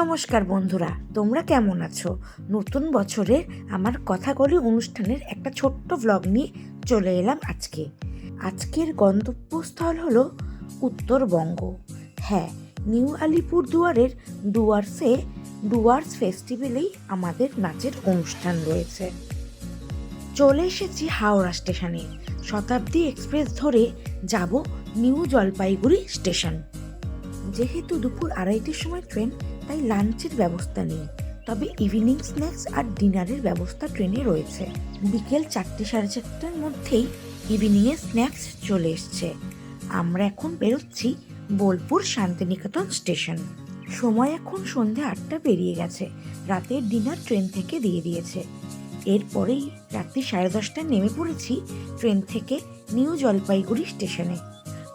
নমস্কার বন্ধুরা, তোমরা কেমন আছো? নতুন বছরের আমার কথাকলি অনুষ্ঠানের একটা ছোট্ট ভ্লগ নিয়ে চলে এলাম আজকে। আজকের গন্তব্যস্থল হলো উত্তরবঙ্গ। হ্যাঁ নিউ আলিপুর দুয়ারের ডুয়ার্সে ডুয়ার্স ফেস্টিভ্যালেই আমাদের নাচের অনুষ্ঠান রয়েছে। চলে এসেছি হাওড়া স্টেশনে। শতাব্দী এক্সপ্রেস ধরে যাব নিউ জলপাইগুড়ি স্টেশন। যেহেতু দুপুর আড়াইটের সময় ট্রেন তাই লাঞ্চের ব্যবস্থা নেই তবে ইভিনিং স্ন্যাক্স আর ডিনারের ব্যবস্থা ট্রেনে রয়েছে। বিকেল চারটে সাড়ে চারটার মধ্যেই ইভিনিংয়ের স্ন্যাক্স চলে এসছে। আমরা এখন বেরোচ্ছি বোলপুর শান্তিনিকেতন স্টেশন। সময় এখন সন্ধে আটটা পেরিয়ে গেছে। রাতের ডিনার ট্রেন থেকে দিয়ে দিয়েছে। এরপরেই রাত্রি সাড়ে দশটায় নেমে পড়েছি ট্রেন থেকে নিউ জলপাইগুড়ি স্টেশনে।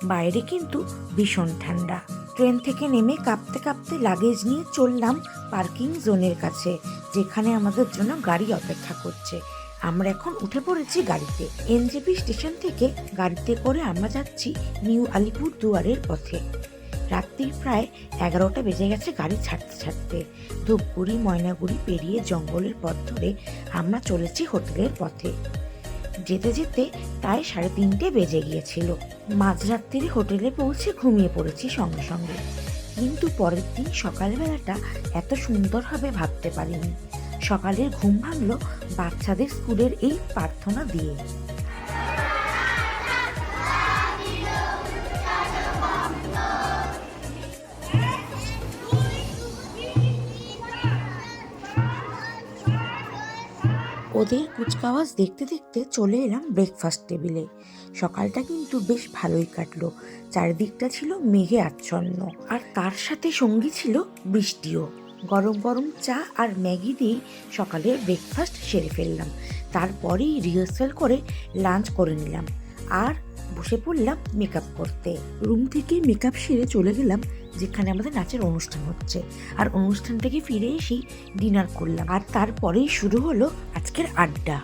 বাইরে কিন্তু ভীষণ ঠান্ডা। ট্রেন থেকে নেমে কাঁপতে কাঁপতে লাগেজ নিয়ে চললাম পার্কিং জোনের কাছে, যেখানে আমাদের জন্য গাড়ি অপেক্ষা করছে। আমরা এখন উঠে পড়েছি গাড়িতে। এনজেপি স্টেশন থেকে গাড়িতে করে আমরা যাচ্ছি নিউ আলিপুর দুয়ারের পথে। রাত্রির প্রায় এগারোটা বেজে গেছে গাড়ি ছাড়তে ছাড়তে। ধূপগুড়ি, ময়নাগুড়ি পেরিয়ে জঙ্গলের পথ ধরে আমরা চলেছি হোটেলের পথে। যেতে যেতে প্রায় সাড়ে তিনটে বেজে গিয়েছিল। মাঝরাত্রিরে হোটেলে পৌঁছে ঘুমিয়ে পড়েছি সঙ্গে সঙ্গে। কিন্তু পরের দিন সকালবেলাটা এত সুন্দর হবে ভাবতে পারিনি। সকালের ঘুম ভাঙল বাচ্চাদের স্কুলের এই প্রার্থনা দিয়ে। ওদের কুচকাওয়াজ দেখতে দেখতে চলে এলাম ব্রেকফাস্ট টেবিলে সকালটা কিন্তু বেশ ভালোই কাটলো। চারিদিকটা ছিল মেঘে আচ্ছন্ন। আর তার সাথে সঙ্গী ছিল বৃষ্টিও। গরম গরম চা আর ম্যাগি দিয়েই সকালের ব্রেকফাস্ট সেরে ফেললাম। তারপরেই রিহার্সাল করে লাঞ্চ করে নিলাম। আর বসে পড়লাম মেকআপ করতে। রুম থেকে মেকআপ সেরে চলে গেলাম, যেখানে আমাদের নাচের অনুষ্ঠান হচ্ছে। আর অনুষ্ঠান থেকে ফিরে এসেই ডিনার করলাম। আর তারপরেই শুরু হলো আজকের আড্ডা।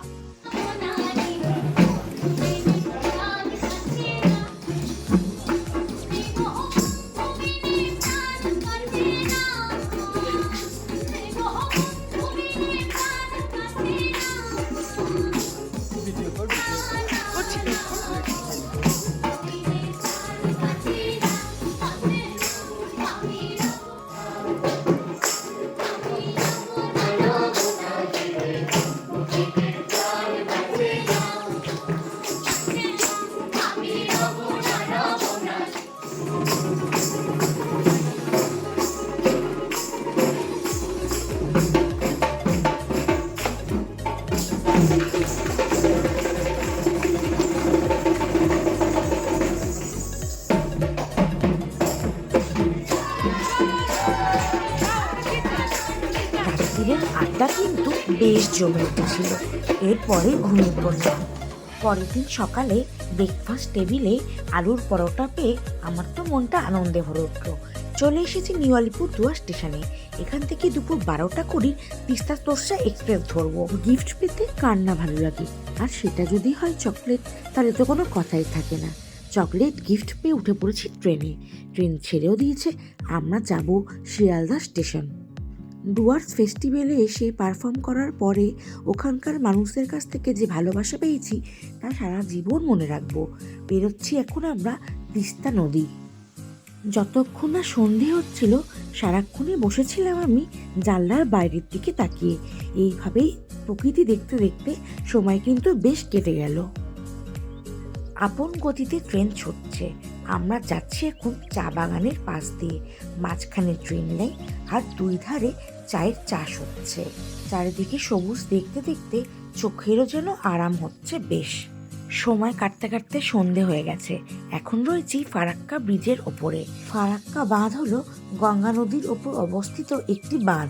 বেশ জমে উঠেছিল এরপরে ঘুমিয়ে পড়লাম। পরের দিন সকালে ব্রেকফাস্ট টেবিলে আলুর পরোটা পেয়ে আমার তো মনটা আনন্দে ভরে উঠল। চলে এসেছি নিউ আলিপুর দুয়ার স্টেশনে। এখান থেকে দুপুর বারোটা কুড়ি তিস্তা তোরসা এক্সপ্রেস ধরবো। গিফট পেতে কার না ভালো লাগে? আর সেটা যদি হয় চকলেট তাহলে তো কোনো কথাই থাকে না। চকলেট গিফট পেয়ে উঠে পড়েছি ট্রেনে ট্রেন ছেড়েও দিয়েছে, আমরা যাব শিয়ালদা স্টেশন। ডুয়ার্স ফেস্টিভ্যালে এসে পারফর্ম করার পরে ওখানকার মানুষদের কাছ থেকে যে ভালোবাসা পেয়েছি, তা সারা জীবন মনে রাখব। বেরোচ্ছি এখন আমরা তিস্তা নদী। যতক্ষণ না সন্ধে হচ্ছিল সারাক্ষণে বসেছিলাম আমি জানলার বাইরের দিকে তাকিয়ে। এইভাবেই প্রকৃতি দেখতে দেখতে সময় কিন্তু বেশ কেটে গেল। আপন গতিতে ট্রেন ছুটছে। আমরা যাচ্ছি এখন চা বাগানের পাশ দিয়ে। মাঝখানে ট্রেন লাইন আর দুই ধারে চায়ের চাষ হচ্ছে। চারিদিকে সবুজ দেখতে দেখতে চোখেরও যেন আরাম হচ্ছে বেশ। সময় কাটতে কাটতে সন্ধে হয়ে গেছে। এখন রয়েছি ফারাক্কা ব্রিজের ওপরে। ফারাক্কা বাঁধ হলো গঙ্গা নদীর ওপর অবস্থিত একটি বাঁধ।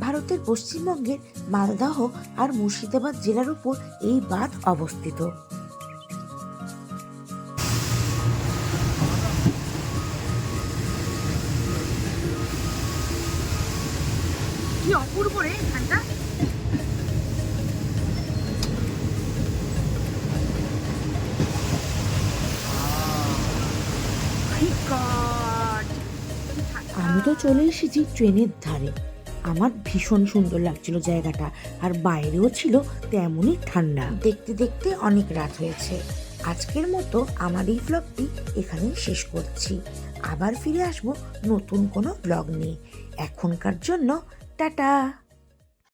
ভারতের পশ্চিমবঙ্গের মালদাহ আর মুর্শিদাবাদ জেলার উপর এই বাঁধ অবস্থিত। কি অপূর্ব রে এখানটা? আমি তো চলে এসেছি ট্রেনের ধারে। আমার ভীষণ সুন্দর লাগছিল জায়গাটা আর বাইরেও ছিল তেমনই ঠান্ডা। দেখতে দেখতে অনেক রাত হয়েছে। আজকের মতো আমার এই ব্লগটি এখানেই শেষ করছি। আবার ফিরে আসব নতুন কোনো ব্লগ নিয়ে। এখনকার জন্য টাটা।